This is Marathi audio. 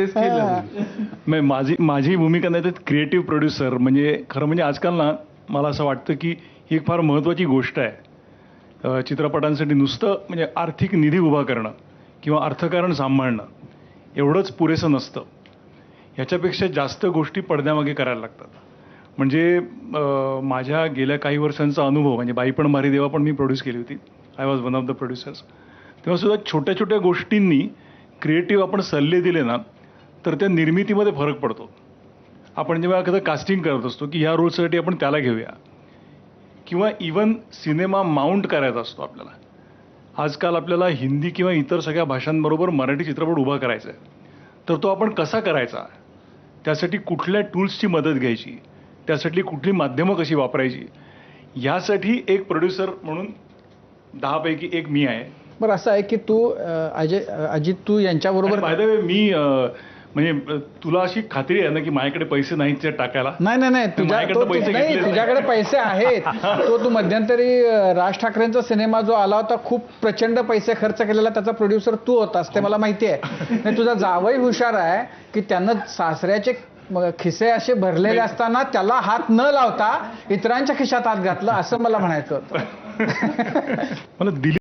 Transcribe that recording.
तेच केलं. माझी माझी भूमिका नाही तर क्रिएटिव्ह प्रोड्युसर म्हणजे खरं म्हणजे आजकाल ना मला असं वाटतं की ही एक फार महत्त्वाची गोष्ट आहे. चित्रपटांसाठी नुसतं म्हणजे आर्थिक निधी उभा करणं किंवा अर्थकारण सांभाळणं एवढंच पुरेसं नसतं. ह्याच्यापेक्षा जास्त गोष्टी पडद्यामागे करायला लागतात. म्हणजे माझ्या गेल्या काही वर्षांचा अनुभव म्हणजे बाई पण भारी देवा पण मी प्रोड्यूस केली होती. I was one of the producers तेव्हा सुद्धा छोट्या छोट्या गोष्टींनी क्रिएटिव्ह आपण सल्ले दिले ना तर त्या निर्मितीमध्ये फरक पडतो. आपण जेव्हा एखादं कास्टिंग करत असतो की ह्या रोलसाठी आपण त्याला घेऊया किंवा इवन सिनेमा माउंट करायचा असतो आपल्याला. आजकाल आपल्याला हिंदी किंवा इतर सगळ्या भाषांबरोबर मराठी चित्रपट उभा करायचा आहे तर तो आपण कसा करायचा? त्यासाठी कुठल्या टूल्सची मदत घ्यायची? त्यासाठी कुठली माध्यमं कशी वापरायची? यासाठी एक प्रोड्युसर म्हणून दहापैकी एक मी आहे. बरं असं आहे की तू अजय अजित तू यांच्याबरोबर बाय द वे मी म्हणजे तुला अशी खात्री आहे ना की माझ्याकडे पैसे नाहीत ते टाकायला? नाही नाही नाही. तुझ्या माझ्याकडनं तो- पैसे नाही. तुझ्याकडे पैसे आहेत. तो तू मध्यंतरी राज ठाकरेंचा सिनेमा जो आला होता खूप प्रचंड पैसे खर्च केलेला त्याचा प्रोड्युसर तू होतास ते मला माहिती आहे. नाही तुझा जावई हुशार आहे की त्यानं सासऱ्याचे खिसे असे भरलेले असताना त्याला हात न लावता इतरांच्या खिशात हात घातला असं मला म्हणायचं होतं. मला दिली